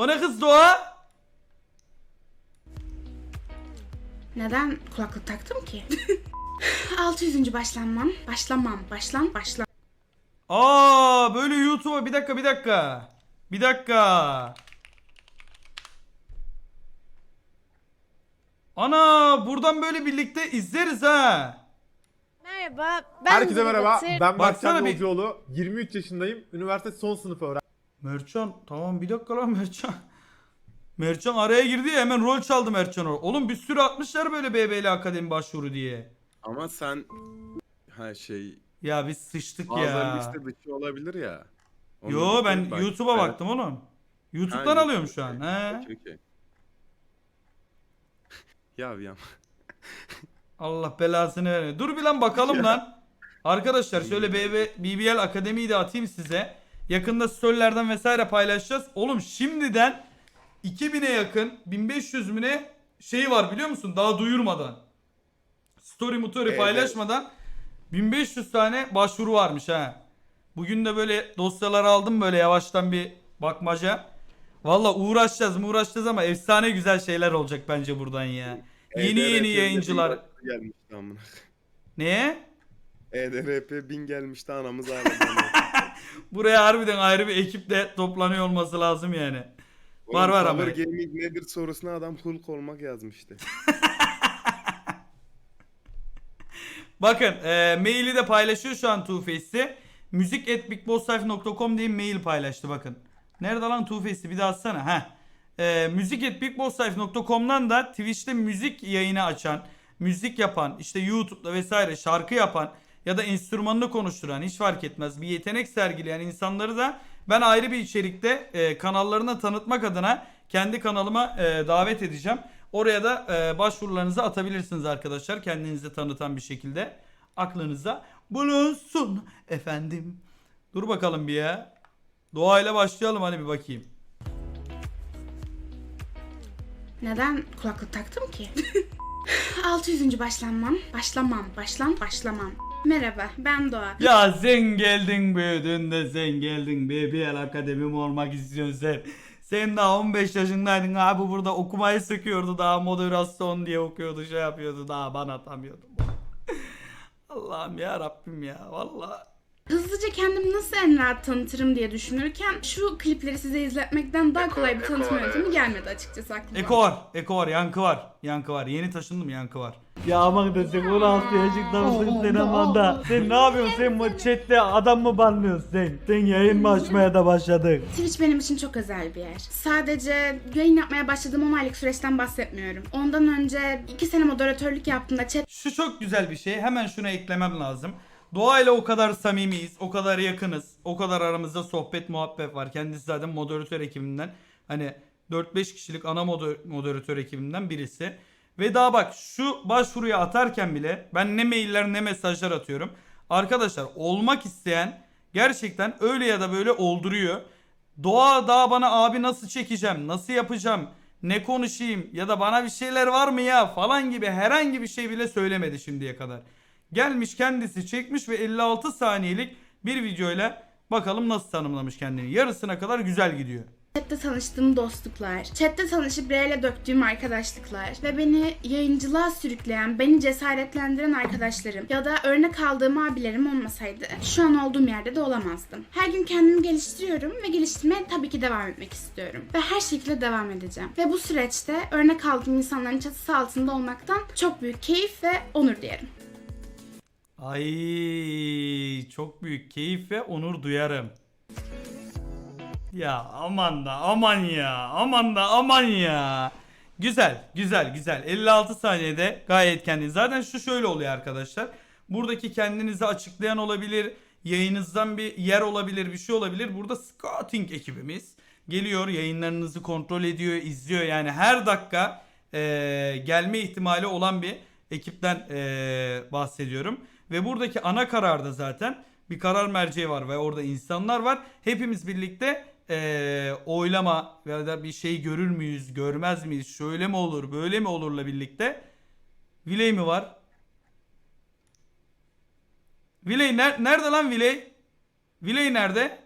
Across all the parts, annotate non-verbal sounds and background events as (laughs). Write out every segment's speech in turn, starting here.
O ne kız Doğa? Neden kulaklık taktım ki? (laughs) 600. başlanmam. Başlamam. Başlan. Başlan. Aa böyle YouTube'a bir dakika bir dakika. Bir dakika. Ana buradan böyle birlikte izleriz ha. Merhaba, ben Herkese merhaba. Batır. Ben Baksana bir- Yolcuoğlu. 23 yaşındayım. Üniversite son sınıf öğrencisi. Mertcan tamam bir dakika lan Mertcan. Mertcan araya girdi ya hemen rol çaldı Mertcan orada. Oğlum bir sürü atmışlar böyle BBL Akademi başvuru diye. Ama sen ha şey Ya biz sıçtık bazıları ya. liste dışı olabilir ya. Onu Yo ben bak. YouTube'a Evet. baktım oğlum. YouTube'dan Ha, alıyorum şu an. He. okey, okey. (laughs) ya ya. (laughs) Allah belasını verme. Dur bir lan bakalım lan. Arkadaşlar şöyle BB, BBL Akademi'yi de atayım size. Yakında storylerden vesaire paylaşacağız. Oğlum şimdiden 2000'e yakın 1500 mü ne şey var biliyor musun? Daha duyurmadan. Story motoru Evet. paylaşmadan 1500 tane başvuru varmış ha. Bugün de böyle dosyaları aldım böyle yavaştan bir bakmaca. Valla uğraşacağız mı uğraşacağız ama efsane güzel şeyler olacak bence buradan ya. Yeni EDRP yeni 'de yayıncılar. bin gelmişti amına. Neye? EDRP 1000 gelmişti anamız ağladı. (laughs) (laughs) Buraya harbiden ayrı bir ekiple toplanıyor olması lazım yani. Var, var ama. Power Gaming nedir sorusuna adam Hulk olmak yazmıştı. (laughs) Bakın e, maili de paylaşıyor şu an Two Face'i. Müzik at bigbosslife.com diye mail paylaştı bakın. Nerede lan Two Face'i bir daha atsana. Heh. E, müzik at bigbosslife.com'dan da Twitch'te müzik yayını açan, müzik yapan, işte YouTube'da vesaire şarkı yapan ya da enstrümanını konuşturan hiç fark etmez. Bir yetenek sergileyen insanları da ben ayrı bir içerikte e, kanallarına tanıtmak adına kendi kanalıma e, davet edeceğim. Oraya da e, başvurularınızı atabilirsiniz arkadaşlar. Kendinizi tanıtan bir şekilde aklınıza bulunsun efendim. Dur bakalım bir ya. Doğayla başlayalım hani bir bakayım. Neden kulaklık taktım ki? (laughs) 600. başlanmam. Başlamam. Başlan. Başlamam. Merhaba. Ben Doğa. Ya sen geldin büyüdün de sen geldin BBL Akademim olmak istiyorsun sen. Sen daha 15 yaşındaydın abi burada okumayı söküyordu daha moderasyon diye okuyordu şey yapıyordu daha bana atamıyordu. (laughs) Allah'ım ya Rabbim ya vallahi. Hızlıca kendimi nasıl en rahat tanıtırım diye düşünürken şu klipleri size izletmekten daha kolay bir tanıtım yöntemi gelmedi açıkçası aklıma. Eko var, Eko var, yankı var. Yankı var. Yeni taşındım yankı var. Ya aman da sen 16 yaşında mısın sen aman da. Sen ne yapıyorsun sen bu chatte adam mı banlıyorsun sen? Sen yayın mı açmaya da başladın? Twitch benim için çok özel bir yer. Sadece yayın yapmaya başladığım 10 aylık süreçten bahsetmiyorum. Ondan önce 2 sene moderatörlük yaptığımda chat Şu çok güzel bir şey. Hemen şunu eklemem lazım. Doğayla o kadar samimiyiz, o kadar yakınız, o kadar aramızda sohbet muhabbet var. Kendisi zaten moderatör ekibinden. Hani 4-5 kişilik ana moder- moderatör ekibinden birisi. Ve daha bak şu başvuruya atarken bile ben ne mailler ne mesajlar atıyorum. Arkadaşlar olmak isteyen gerçekten öyle ya da böyle olduruyor. Doğa daha bana abi nasıl çekeceğim, nasıl yapacağım, ne konuşayım ya da bana bir şeyler var mı ya falan gibi herhangi bir şey bile söylemedi şimdiye kadar. Gelmiş kendisi çekmiş ve 56 saniyelik bir videoyla bakalım nasıl tanımlamış kendini. Yarısına kadar güzel gidiyor. chatte tanıştığım dostluklar, chatte tanışıp reale döktüğüm arkadaşlıklar ve beni yayıncılığa sürükleyen, beni cesaretlendiren arkadaşlarım ya da örnek aldığım abilerim olmasaydı şu an olduğum yerde de olamazdım. Her gün kendimi geliştiriyorum ve geliştirmeye tabii ki devam etmek istiyorum. Ve her şekilde devam edeceğim. Ve bu süreçte örnek aldığım insanların çatısı altında olmaktan çok büyük keyif ve onur duyarım. Ay çok büyük keyif ve onur duyarım. Ya aman da aman ya aman da aman ya. Güzel güzel güzel 56 saniyede gayet kendiniz. Zaten şu şöyle oluyor arkadaşlar. Buradaki kendinizi açıklayan olabilir. Yayınızdan bir yer olabilir bir şey olabilir. Burada scouting ekibimiz geliyor yayınlarınızı kontrol ediyor izliyor. Yani her dakika eee, gelme ihtimali olan bir ekipten eee, bahsediyorum. Ve buradaki ana kararda zaten bir karar merceği var ve orada insanlar var. Hepimiz birlikte eee, oylama ya da bir şey görür müyüz, görmez miyiz, şöyle mi olur, böyle mi olurla birlikte. Viley mi var? Viley ner- nerede lan Viley? Viley nerede?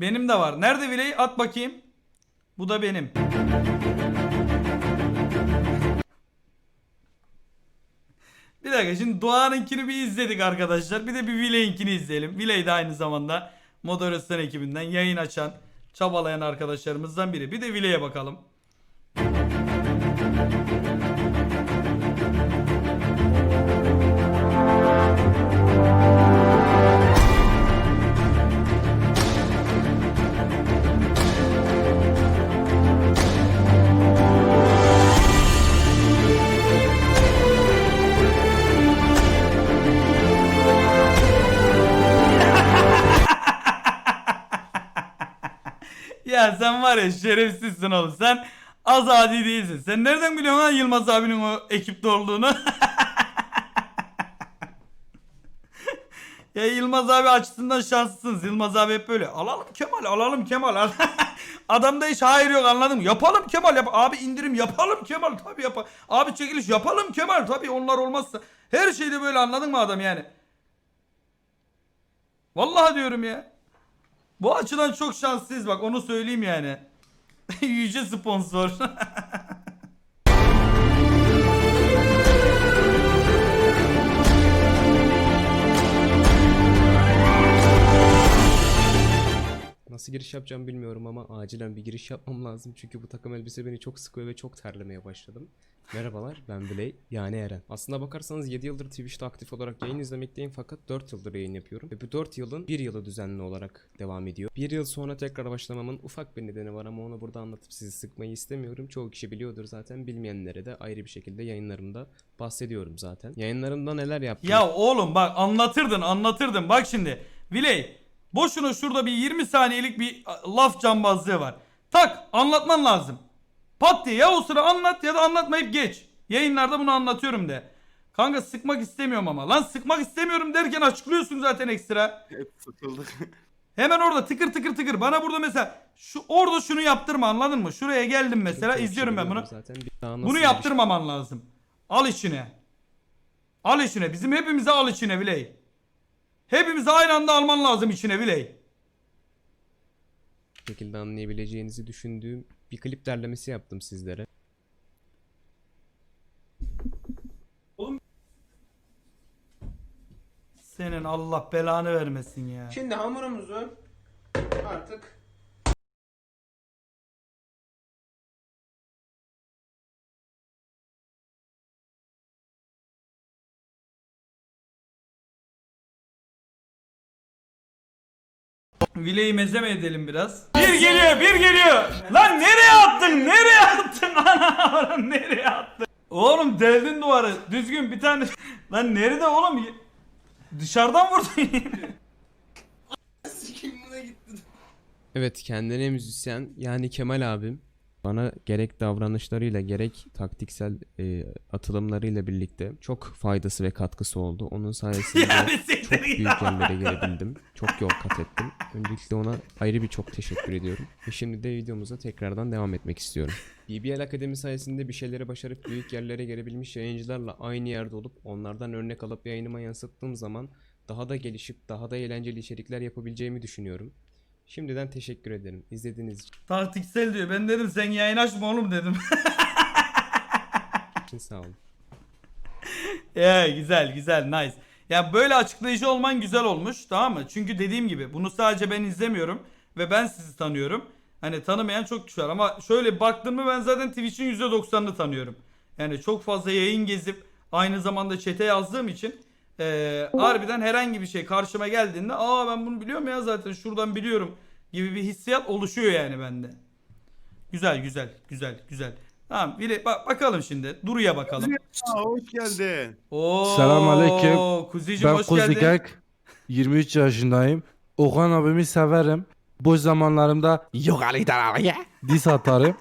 Benim de var. Nerede Viley? At bakayım. Bu da benim. Dakika şimdi Doğan'ınkini bir izledik arkadaşlar. Bir de bir Viley'inkini izleyelim. Viley de aynı zamanda moderasyon ekibinden yayın açan, çabalayan arkadaşlarımızdan biri. Bir de Viley'e bakalım. Sen var ya şerefsizsin oğlum. Sen azadi değilsin. Sen nereden biliyorsun lan Yılmaz abinin o ekipte olduğunu? (laughs) ya Yılmaz abi açısından şanslısınız. Yılmaz abi hep böyle. Alalım Kemal, alalım Kemal. al." (laughs) Adamda hiç hayır yok anladın mı? Yapalım Kemal. Yap abi indirim yapalım Kemal. Tabii yapalım. Abi çekiliş yapalım Kemal. Tabii onlar olmazsa. Her şeyde böyle anladın mı adam yani? Vallahi diyorum ya. Bu açıdan çok şanslıyız bak onu söyleyeyim yani. (laughs) Yüce sponsor. (laughs) Nasıl giriş yapacağım bilmiyorum ama acilen bir giriş yapmam lazım çünkü bu takım elbise beni çok sıkıyor ve çok terlemeye başladım. Merhabalar ben Biley yani Eren. Aslına bakarsanız 7 yıldır Twitch'te aktif olarak yayın izlemekteyim fakat 4 yıldır yayın yapıyorum. Ve bu 4 yılın 1 yılı düzenli olarak devam ediyor. 1 yıl sonra tekrar başlamamın ufak bir nedeni var ama onu burada anlatıp sizi sıkmayı istemiyorum. Çoğu kişi biliyordur zaten bilmeyenlere de ayrı bir şekilde yayınlarımda bahsediyorum zaten. Yayınlarımda neler yaptım? ya oğlum bak anlatırdın anlatırdın. Bak şimdi Viley boşuna şurada bir 20 saniyelik bir laf cambazlığı var. Tak anlatman lazım. Pat diye ya o sıra anlat ya da anlatmayıp geç. Yayınlarda bunu anlatıyorum de. Kanka sıkmak istemiyorum ama. Lan sıkmak istemiyorum derken açıklıyorsun zaten ekstra. Hep sıkıldık. (laughs) Hemen orada tıkır tıkır tıkır. Bana burada mesela şu orada şunu yaptırma anladın mı? Şuraya geldim mesela izliyorum ben bunu. Zaten. Bir daha nasıl Bunu giriş yaptırmaman lazım. Al içine. Al içine. Bizim hepimize al içine Biley. Hepimize aynı anda alman lazım içine Biley. şekilde anlayabileceğinizi düşündüğüm bir klip derlemesi yaptım sizlere. Senin Allah belanı vermesin ya. Şimdi hamurumuzu artık Viley'i meze mi edelim biraz? Bir geliyor, bir geliyor. Lan nereye attın? Nereye attın? (laughs) Ana oğlum nereye attın? Oğlum deldin duvarı. Düzgün bir tane. (laughs) Lan nerede oğlum? Dışarıdan vurdun. (laughs) Evet kendine müzisyen yani Kemal abim bana gerek davranışlarıyla gerek taktiksel e, atılımlarıyla birlikte çok faydası ve katkısı oldu. Onun sayesinde (laughs) çok büyük yerlere gelebildim. Çok yol kat ettim. Öncelikle ona ayrı bir çok teşekkür ediyorum. Ve şimdi de videomuza tekrardan devam etmek istiyorum. BBL Akademi sayesinde bir şeyleri başarıp büyük yerlere gelebilmiş yayıncılarla aynı yerde olup onlardan örnek alıp yayınıma yansıttığım zaman daha da gelişip daha da eğlenceli içerikler yapabileceğimi düşünüyorum. Şimdiden teşekkür ederim. İzlediğiniz Taktiksel diyor. Ben dedim sen yayın açma oğlum dedim. için sağ olun. (laughs) Ya güzel güzel nice. Ya böyle açıklayıcı olman güzel olmuş tamam mı? Çünkü dediğim gibi bunu sadece ben izlemiyorum ve ben sizi tanıyorum. Hani tanımayan çok kişi var ama şöyle baktın mı ben zaten Twitch'in %90'ını tanıyorum. Yani çok fazla yayın gezip aynı zamanda chat'e yazdığım için eee, harbiden herhangi bir şey karşıma geldiğinde aa ben bunu biliyorum ya zaten şuradan biliyorum gibi bir hissiyat oluşuyor yani bende. Güzel güzel güzel güzel. Tamam bile bak bakalım şimdi. Duru'ya bakalım. Aa, hoş geldin. Oo, Selamünaleyküm. Kuzicim Ben hoş geldin. Kuzigek. 23 yaşındayım. Okan abimi severim. Boş zamanlarımda yok Ali Daraliye diss atarım.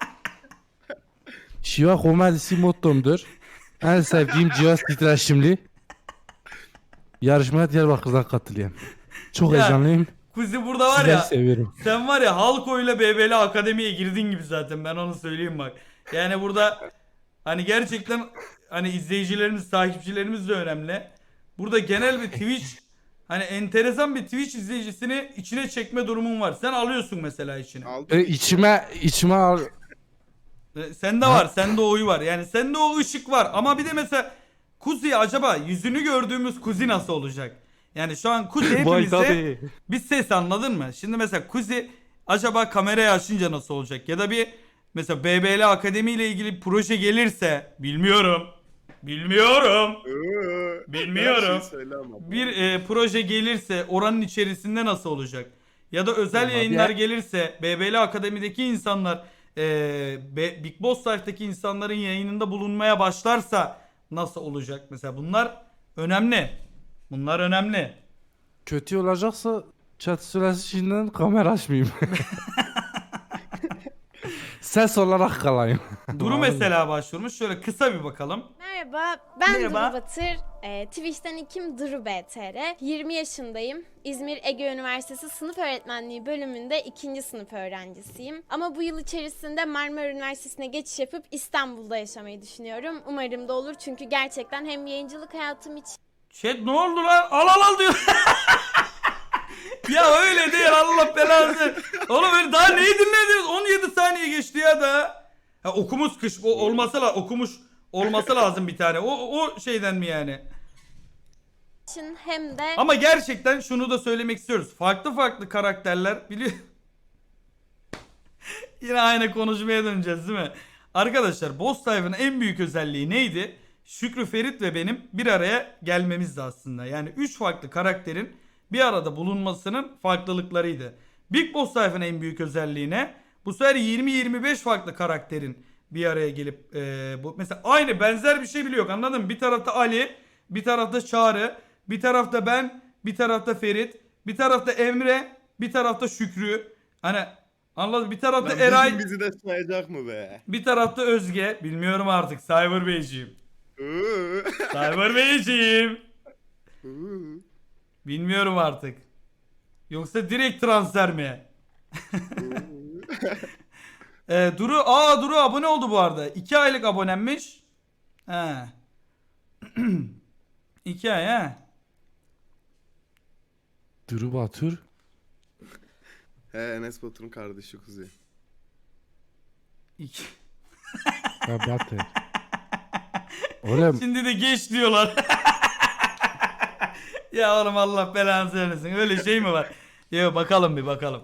Şiva komedisi mottomdur. En sevdiğim cihaz titreşimli. Yarışmaya Diyarbakır'dan katılayım. Çok Ya, heyecanlıyım. Kuzi burada var Sizleri ya. seviyorum. Sen var ya Halko ile BBL Akademi'ye girdin gibi zaten ben onu söyleyeyim bak. Yani burada hani gerçekten hani izleyicilerimiz, takipçilerimiz de önemli. Burada genel bir Twitch hani enteresan bir Twitch izleyicisini içine çekme durumun var. Sen alıyorsun mesela içine. Aldım. E, içime içime al. E, Sende var, sende o oyu var. Yani sende o ışık var. Ama bir de mesela Kuzi acaba yüzünü gördüğümüz Kuzi nasıl olacak? Yani şu an Kuzi (laughs) hepimize bir ses anladın mı? Şimdi mesela Kuzi acaba kamerayı açınca nasıl olacak? Ya da bir mesela BBL Akademi ile ilgili bir proje gelirse bilmiyorum. Bilmiyorum. (laughs) Ee, Bilmiyorum. Bir e, proje gelirse oranın içerisinde nasıl olacak? Ya da özel Olmaz yayınlar ya. gelirse BBL Akademi'deki insanlar e, Big Boss Life'daki insanların yayınında bulunmaya başlarsa nasıl olacak? Mesela bunlar önemli. Bunlar önemli. Kötü olacaksa chat süresi şimdiden kamera açmayayım. (laughs) Ses olarak kalayım. Duru mesela başvurmuş. Şöyle kısa bir bakalım. Merhaba, ben Merhaba. Duru Batır. Ee, Twitch'ten ikim Duru BTR. 20 yaşındayım. İzmir Ege Üniversitesi Sınıf Öğretmenliği bölümünde ikinci sınıf öğrencisiyim. Ama bu yıl içerisinde Marmara Üniversitesi'ne geçiş yapıp İstanbul'da yaşamayı düşünüyorum. Umarım da olur çünkü gerçekten hem yayıncılık hayatım için Chat ne oldu lan? Al al al diyor. (laughs) ya öyle değil Allah belanı. Oğlum öyle daha neyi dinlediniz? 17 saniye geçti ya da. Ha, okumuş kış o olması la okumuş olması lazım bir tane. O o şeyden mi yani? için hem de Ama gerçekten şunu da söylemek istiyoruz. Farklı farklı karakterler biliyor. (laughs) Yine aynı konuşmaya döneceğiz değil mi? Arkadaşlar Boss Type'ın en büyük özelliği neydi? Şükrü Ferit ve benim bir araya gelmemizdi aslında. Yani 3 farklı karakterin bir arada bulunmasının farklılıklarıydı. Big Boss Type'ın en büyük özelliği ne? Bu sefer 20-25 farklı karakterin bir araya gelip e, bu mesela aynı benzer bir şey bile yok anladın mı? Bir tarafta Ali, bir tarafta Çağrı, bir tarafta ben, bir tarafta Ferit, bir tarafta Emre, bir tarafta Şükrü. Hani anladın? Bir tarafta Lan Eray, bizi de sayacak mı be? bir tarafta Özge. Bilmiyorum artık. Cyber Beyciğim. Cyber Beyciğim. Bilmiyorum artık. Yoksa direkt transfer mi? (laughs) Ee, Duru, aa Duru abone oldu bu arada. 2 aylık abonenmiş. He. (clears throat) 2 ay he. Duru Batur. He Enes Batur'un kardeşi Kuzey. İki. Ya Batur. (laughs) Oğlum Şimdi de geç diyorlar. (laughs) ya oğlum Allah belanı vermesin. Öyle şey mi var? (laughs) Yo bakalım bir bakalım.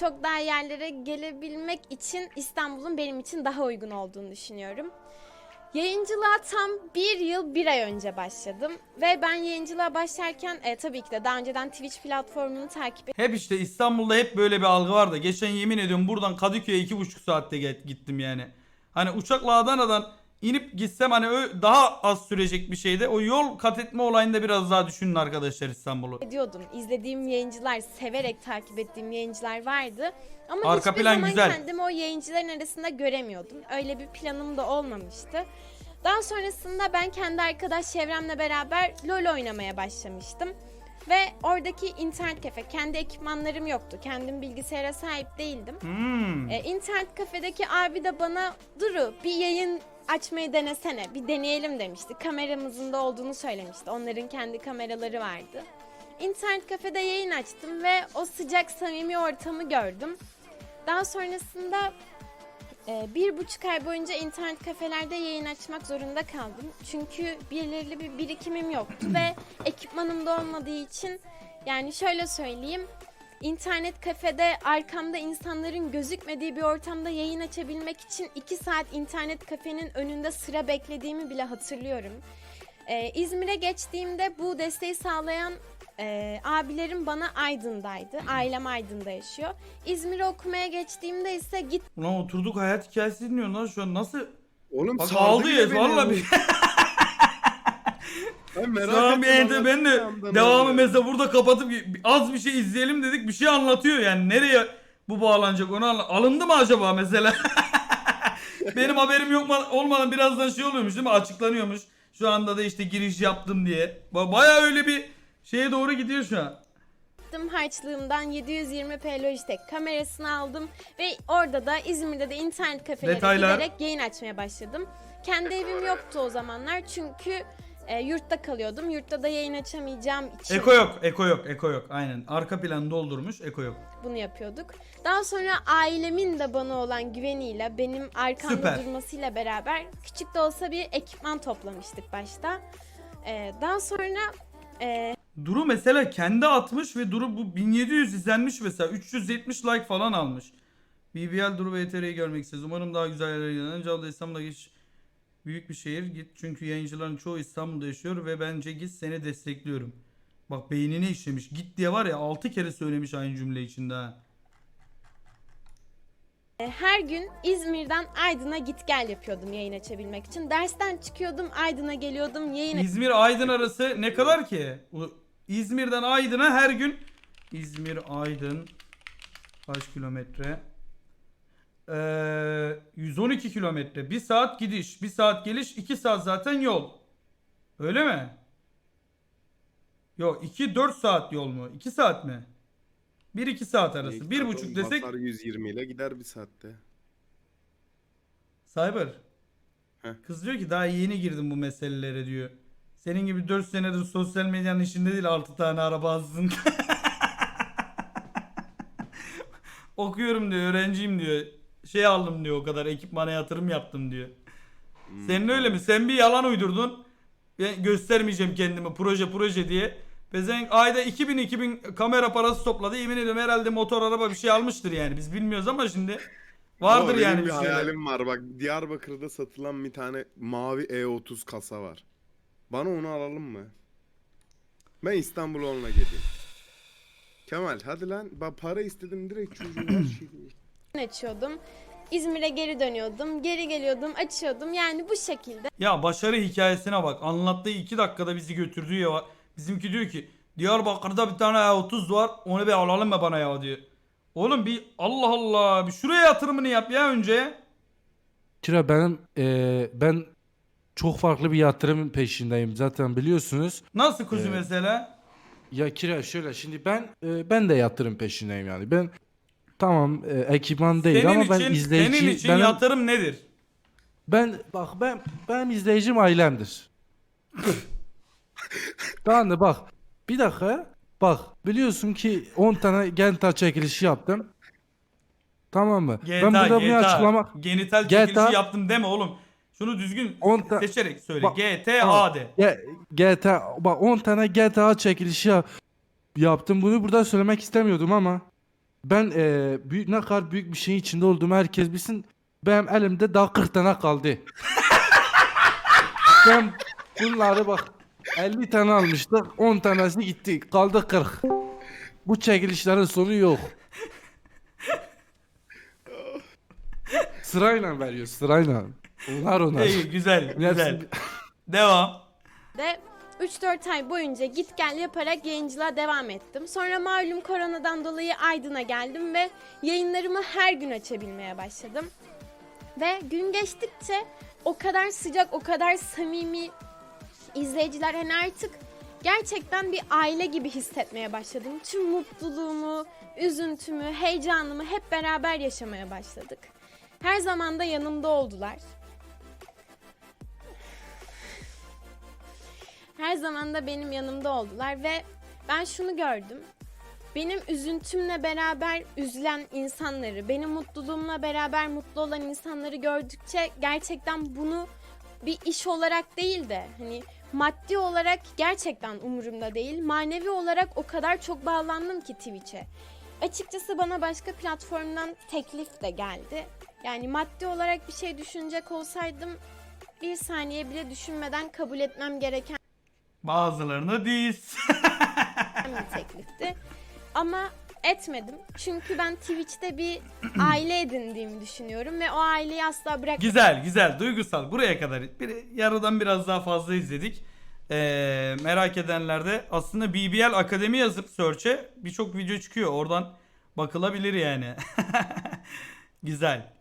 çok daha yerlere gelebilmek için İstanbul'un benim için daha uygun olduğunu düşünüyorum. Yayıncılığa tam bir yıl bir ay önce başladım ve ben yayıncılığa başlarken e, tabii ki de daha önceden Twitch platformunu takip Hep işte İstanbul'da hep böyle bir algı var da geçen yemin ediyorum buradan Kadıköy'e iki buçuk saatte gittim yani. Hani uçakla Adana'dan inip gitsem hani daha az sürecek bir şeyde o yol kat etme olayında biraz daha düşünün arkadaşlar İstanbul'u. ediyordum. İzlediğim yayıncılar, severek takip ettiğim yayıncılar vardı. Ama Arka hiçbir plan zaman güzel. kendimi o yayıncıların arasında göremiyordum. Öyle bir planım da olmamıştı. Daha sonrasında ben kendi arkadaş çevremle beraber LoL oynamaya başlamıştım. Ve oradaki internet kafe, kendi ekipmanlarım yoktu. Kendim bilgisayara sahip değildim. Hmm. E, internet kafedeki abi de bana Duru bir yayın açmayı denesene bir deneyelim demişti. Kameramızın da olduğunu söylemişti. Onların kendi kameraları vardı. İnternet kafede yayın açtım ve o sıcak samimi ortamı gördüm. Daha sonrasında e, bir buçuk ay boyunca internet kafelerde yayın açmak zorunda kaldım. Çünkü belirli bir birikimim yoktu ve (clears throat) ekipmanım da olmadığı için yani şöyle söyleyeyim İnternet kafede arkamda insanların gözükmediği bir ortamda yayın açabilmek için 2 saat internet kafenin önünde sıra beklediğimi bile hatırlıyorum. Ee, İzmir'e geçtiğimde bu desteği sağlayan e, abilerim bana Aydın'daydı. Ailem Aydın'da yaşıyor. İzmir'e okumaya geçtiğimde ise git Ulan oturduk hayat hikayesi dinliyorsun lan şu an nasıl? Oğlum Bak sardı aldı bile ya beni valla bir. (laughs) Ben merak Şu an bir ettim, ente ben de devamı mesela burada kapatıp az bir şey izleyelim dedik bir şey anlatıyor yani nereye bu bağlanacak onu anla- alındı mı acaba mesela? (laughs) Benim haberim yok ma- olmadan birazdan şey oluyormuş değil mi açıklanıyormuş. Şu anda da işte giriş yaptım diye. Ba- Baya öyle bir şeye doğru gidiyor şu an. Gittim harçlığımdan 720p Logitech kamerasını aldım ve orada da İzmir'de de internet kafelere Detaylar. giderek yayın açmaya başladım. Kendi evim yoktu o zamanlar çünkü e, yurtta kalıyordum. Yurtta da yayın açamayacağım için Eko yok, eko yok, eko yok. Aynen. Arka planı doldurmuş, eko yok. bunu yapıyorduk. Daha sonra ailemin de bana olan güveniyle, benim arkamda Süper. durmasıyla beraber küçük de olsa bir ekipman toplamıştık başta. E, daha sonra e, Duru mesela kendi atmış ve Duru bu 1700 izlenmiş mesela 370 like falan almış. BBL Duru ve ETR'yi görmek isteriz. Umarım daha güzel yerlere gelir. Önce İstanbul'a geç. Büyük bir şehir git çünkü yayıncıların çoğu İstanbul'da yaşıyor ve bence git seni destekliyorum. Bak beynine işlemiş. Git diye var ya 6 kere söylemiş aynı cümle içinde ha. E, Her gün İzmir'den Aydın'a git gel yapıyordum yayın açabilmek için. Dersten çıkıyordum Aydın'a geliyordum yayın İzmir Aydın arası ne kadar ki? U- İzmir'den Aydın'a her gün İzmir Aydın kaç kilometre? Ee, 112 kilometre. 1 saat gidiş, 1 saat geliş, 2 saat zaten yol. Öyle mi? Yok 2 4 saat yol mu? 2 saat mi? 1 2 saat arası. İlk 1,5 bakalım, desek Basar 120 ile gider bir saatte. Cyber. Heh. Kız diyor ki daha yeni girdim bu meselelere diyor. Senin gibi 4 senedir sosyal medyanın içinde değil 6 tane araba alsın. (laughs) Okuyorum diyor öğrenciyim diyor. Şey aldım diyor o kadar ekipmana yatırım yaptım diyor. Senin öyle mi? Sen bir yalan uydurdun. Ben göstermeyeceğim kendimi proje proje diye. Bezen ayda 2000 2000 kamera parası topladı. Yemin ediyorum herhalde motor araba bir şey almıştır yani. Biz bilmiyoruz ama şimdi vardır Ama yani benim bir şeyler. hayalim var bak. Diyarbakır'da satılan bir tane mavi E30 kasa var. Bana onu alalım mı? Ben İstanbul onunla geleyim. Kemal hadi lan. Ben para istedim direkt çocuğun her şeyi. Açıyordum. İzmir'e geri dönüyordum, geri geliyordum, açıyordum. Yani bu şekilde Ya başarı hikayesine bak. Anlattığı 2 dakikada bizi götürdüğü ya. Bizimki diyor ki Diyarbakır'da bir tane E30 var. Onu bir alalım mı bana ya diyor. Oğlum bir Allah Allah bir şuraya yatırımını yap ya önce. Kira benim eee, ben çok farklı bir yatırım peşindeyim zaten biliyorsunuz. Nasıl kuzu Evet. mesela? Ya Kira şöyle şimdi ben eee, ben de yatırım peşindeyim yani. Ben tamam eee, ekipman değil Senin ama ben için, izleyici senin için benim- yatırım nedir? Ben bak ben benim izleyicim ailemdir. Daha ne bak. Bir dakika. Bak biliyorsun ki 10 tane Genta çekilişi yaptım. Tamam mı? GTA, ben burada bunu GTA. açıklamak Genital GTA çekilişi yaptım deme oğlum. Şunu düzgün ta- seçerek söyle. Bak- GTA Tamam. de. GTA bak 10 tane GTA çekilişi yap- yaptım. Bunu burada söylemek istemiyordum ama ben eee, büyük ne kadar büyük bir şeyin içinde olduğumu herkes bilsin. Benim elimde daha 40 tane kaldı. (laughs) ben bunları bak 50 tane almıştık. 10 tanesi gitti. Kaldı 40. Bu çekilişlerin sonu yok. (laughs) Sırayla veriyor sırayla. Onlar onlar. İyi güzel güzel. Devam. de 3-4 ay boyunca git gel yaparak yayıncılığa devam ettim. Sonra malum koronadan dolayı Aydın'a geldim ve yayınlarımı her gün açabilmeye başladım. Ve gün geçtikçe o kadar sıcak, o kadar samimi izleyiciler hani artık gerçekten bir aile gibi hissetmeye başladım. Tüm mutluluğumu, üzüntümü, heyecanımı hep beraber yaşamaya başladık. Her zaman da yanımda oldular. Her zaman da benim yanımda oldular ve ben şunu gördüm. Benim üzüntümle beraber üzülen insanları, benim mutluluğumla beraber mutlu olan insanları gördükçe gerçekten bunu bir iş olarak değil de hani maddi olarak gerçekten umurumda değil. Manevi olarak o kadar çok bağlandım ki Twitch'e. Açıkçası bana başka platformdan teklif de geldi. Yani maddi olarak bir şey düşünecek olsaydım bir saniye bile düşünmeden kabul etmem gereken Bazılarını diz. bir (laughs) teklifti. Ama etmedim. Çünkü ben Twitch'te bir (clears throat) aile edindiğimi düşünüyorum ve o aileyi asla bırak Güzel güzel duygusal buraya kadar bir, yarıdan biraz daha fazla izledik. Ee, merak edenler de aslında BBL Akademi yazıp search'e birçok video çıkıyor oradan bakılabilir yani. (laughs) güzel.